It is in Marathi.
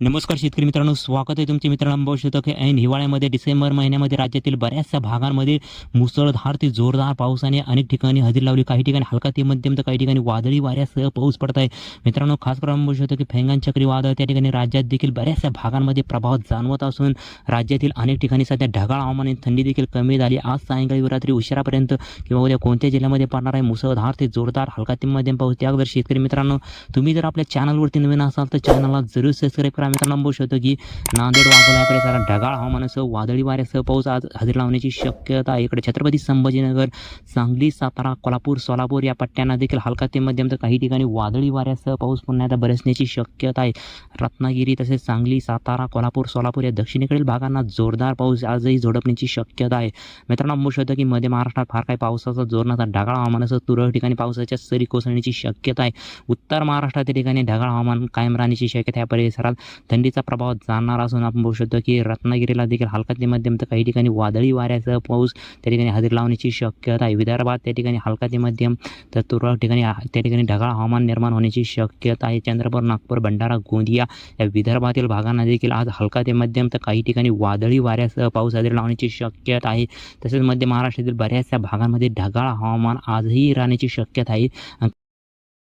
नमस्कार शेतकरी मित्रांनो स्वागत आहे तुमचे मित्रांनो बघू की ऐन हिवाळ्यामध्ये डिसेंबर महिन्यामध्ये राज्यातील बऱ्याचशा भागांमध्ये मुसळधार ते जोरदार पावसाने अनेक ठिकाणी हजेरी लावली. काही ठिकाणी हलका ते मध्यम तर काही ठिकाणी वादळी वाऱ्यासह पाऊस पडत आहे मित्रांनो खास करून बघू शकतो की फेंगान चक्रीवादळ त्या ठिकाणी राज्यात देखील बऱ्याचशा भागांमध्ये प्रभाव जाणवत असून राज्यातील अनेक ठिकाणी सध्या ढगाळ हवामान आणि थंडी देखील कमी झाली. आज सायंकाळी रात्री उशिरापर्यंत किंवा उद्या कोणत्या जिल्ह्यामध्ये पडणार आहे? मुसळधार ते जोरदार हलका ते मध्यम पाऊस. त्यावर शेतकरी मित्रांनो तुम्ही जर आपल्या चॅनलवरती नवीन असाल तर चॅनलला जरूर सबस्क्राईब करा. मित्रांनो बघू शकतो की नांदेड वाघोला या परिसरात ढगाळ हवामानासह वादळी वाऱ्यासह पाऊस आज हजेरी लावण्याची शक्यता आहे. इकडे छत्रपती संभाजीनगर सांगली सातारा कोल्हापूर सोलापूर या पट्ट्यांना देखील हलका ते मध्यम तर काही ठिकाणी वादळी वाऱ्यासह पाऊस पुन्हा एकदा बरसण्याची शक्यता आहे. रत्नागिरी तसेच सांगली सातारा कोल्हापूर सोलापूर या दक्षिणेकडील भागांना जोरदार पाऊस आजही झोडपण्याची शक्यता आहे. मित्रांनो बघू शकतो की मध्य महाराष्ट्रात फार काही पावसाचा जोर ढगाळ ढगाळ हवामानासह तुरळक ठिकाणी पावसाच्या सरी कोसळण्याची शक्यता आहे. उत्तर महाराष्ट्रात ठिकाणी ढगाळ हवामान कायम राहण्याची शक्यता या परिसरात थंडीचा प्रभाव जाणणार असून आपण बघू शकतो की रत्नागिरीला देखील हलका ते मध्यम तर काही ठिकाणी वादळी वाऱ्यासह पाऊस त्या ठिकाणी हजेरी लावण्याची शक्यता आहे. विदर्भात त्या ठिकाणी हलका ते मध्यम तर तुरळक ठिकाणी त्या ठिकाणी ढगाळ हवामान निर्माण होण्याची शक्यता आहे. चंद्रपूर नागपूर भंडारा गोंदिया या विदर्भातील भागांना देखील आज हलका ते मध्यम तर काही ठिकाणी वादळी वाऱ्यासह पाऊस हजेरी लावण्याची शक्यता आहे. तसेच मध्य महाराष्ट्रातील बऱ्याचशा भागांमध्ये ढगाळ हवामान आजही राहण्याची शक्यता आहे.